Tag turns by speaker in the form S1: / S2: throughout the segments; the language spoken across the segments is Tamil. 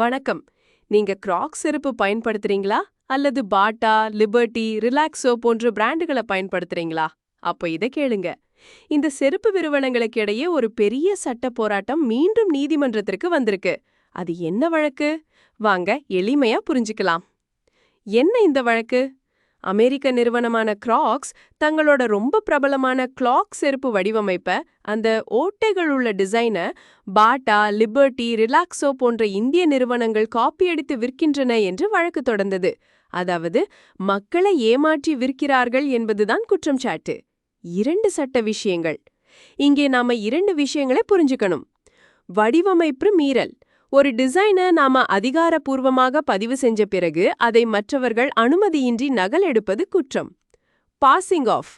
S1: வணக்கம். நீங்க கிராக்ஸ் செருப்பு பயன்படுத்துறீங்களா? அல்லது பாட்டா லிபர்ட்டி ரிலாக்ஸோ போன்ற பிராண்டுகளை பயன்படுத்துறீங்களா? அப்ப இத கேளுங்க. இந்த செருப்பு நிறுவனங்களுக்கு இடையே ஒரு பெரிய சட்ட போராட்டம் மீண்டும் நீதிமன்றத்திற்கு வந்திருக்கு. அது என்ன வழக்கு? வாங்க எளிமையா புரிஞ்சுக்கலாம். என்ன இந்த வழக்கு? அமெரிக்க நிறுவனமான கிராக்ஸ் தங்களோட ரொம்ப பிரபலமான கிளாக் செருப்பு வடிவமைப்ப அந்த ஓட்டைகள் உள்ள டிசைனை பாட்டா லிபர்ட்டி ரிலாக்ஸோ போன்ற இந்திய நிறுவனங்கள் காப்பியடித்து விற்கின்றன என்று வழக்கு தொடர்ந்தது. அதாவது மக்களை ஏமாற்றி விற்கிறார்கள் என்பதுதான் குற்றம் சாட்டு. இரண்டு சட்ட விஷயங்கள். இங்கே நாம இரண்டு விஷயங்களை புரிஞ்சுக்கணும். வடிவமைப்பு மீறல். ஒரு டிசைனை நாம அதிகாரப்பூர்வமாக பதிவு செஞ்ச பிறகு அதை மற்றவர்கள் அனுமதியின்றி நகல் எடுப்பது குற்றம். பாசிங் ஆஃப்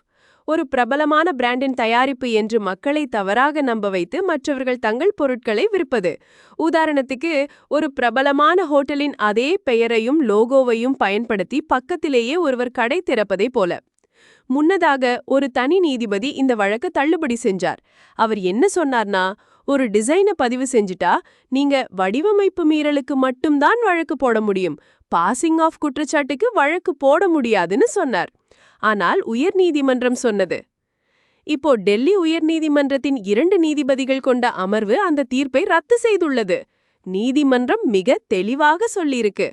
S1: ஒரு பிரபலமான பிராண்டின் தயாரிப்பு என்று மக்களை தவறாக நம்ப வைத்து மற்றவர்கள் தங்கள் பொருட்களை விற்பது. உதாரணத்துக்கு ஒரு பிரபலமான ஹோட்டலின் அதே பெயரையும் லோகோவையும் பயன்படுத்தி பக்கத்திலேயே ஒருவர் கடை திறப்பதை போல. முன்னதாக ஒரு தனி நீதிபதி இந்த வழக்கு தள்ளுபடி செஞ்சார். அவர் என்ன சொன்னார்னா ஒரு டிசைனை பதிவு செஞ்சுட்டா நீங்க வடிவமைப்பு மீறலுக்கு மட்டும்தான் வழக்கு போட முடியும். பாசிங் ஆஃப் குற்றச்சாட்டுக்கு வழக்கு போட முடியாதுன்னு சொன்னார். ஆனால் உயர்நீதிமன்றம் சொன்னது. இப்போ டெல்லி உயர்நீதிமன்றத்தின் இரண்டு நீதிபதிகள் கொண்ட அமர்வு அந்த தீர்ப்பை ரத்து செய்துள்ளது. நீதிமன்றம் மிக தெளிவாக சொல்லியிருக்கு.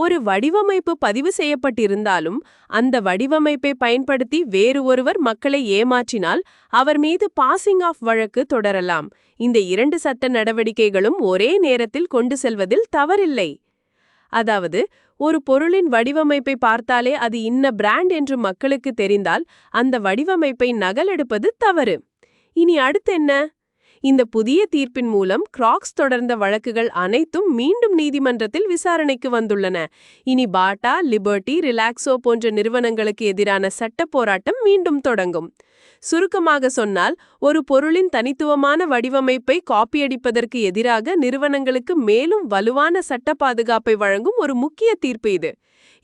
S1: ஒரு வடிவமைப்பு பதிவு செய்யப்பட்டிருந்தாலும் அந்த வடிவமைப்பை பயன்படுத்தி வேறு ஒருவர் மக்களை ஏமாற்றினால் அவர் மீது பாசிங் ஆஃப் வழக்கு தொடரலாம். இந்த இரண்டு சட்ட நடவடிக்கைகளும் ஒரே நேரத்தில் கொண்டு செல்வதில் தவறில்லை. அதாவது ஒரு பொருளின் வடிவமைப்பை பார்த்தாலே அது இன்ன பிராண்ட் என்று மக்களுக்கு தெரிந்தால் அந்த வடிவமைப்பை நகலெடுப்பது தவறு. இனி அடுத்து என்ன? இந்த புதிய தீர்ப்பின் மூலம் கிராக்ஸ் தொடர்ந்த வழக்குகள் அனைத்தும் மீண்டும் நீதிமன்றத்தில் விசாரணைக்கு வந்துள்ளன. இனி பாட்டா லிபர்ட்டி ரிலாக்ஸோ போன்ற நிறுவனங்களுக்கு எதிரான சட்ட போராட்டம் மீண்டும் தொடங்கும். சுருக்கமாக சொன்னால் ஒரு பொருளின் தனித்துவமான வடிவமைப்பை காப்பியடிப்பதற்கு எதிராக நிறுவனங்களுக்கு மேலும் வலுவான சட்ட பாதுகாப்பை வழங்கும் ஒரு முக்கிய தீர்ப்பு இது.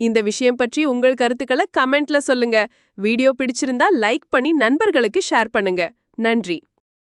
S1: இந்த விஷயம் பற்றி உங்கள் கருத்துக்களை கமெண்ட்ல சொல்லுங்க. வீடியோ பிடிச்சிருந்தா லைக் பண்ணி நண்பர்களுக்கு ஷேர் பண்ணுங்க. நன்றி.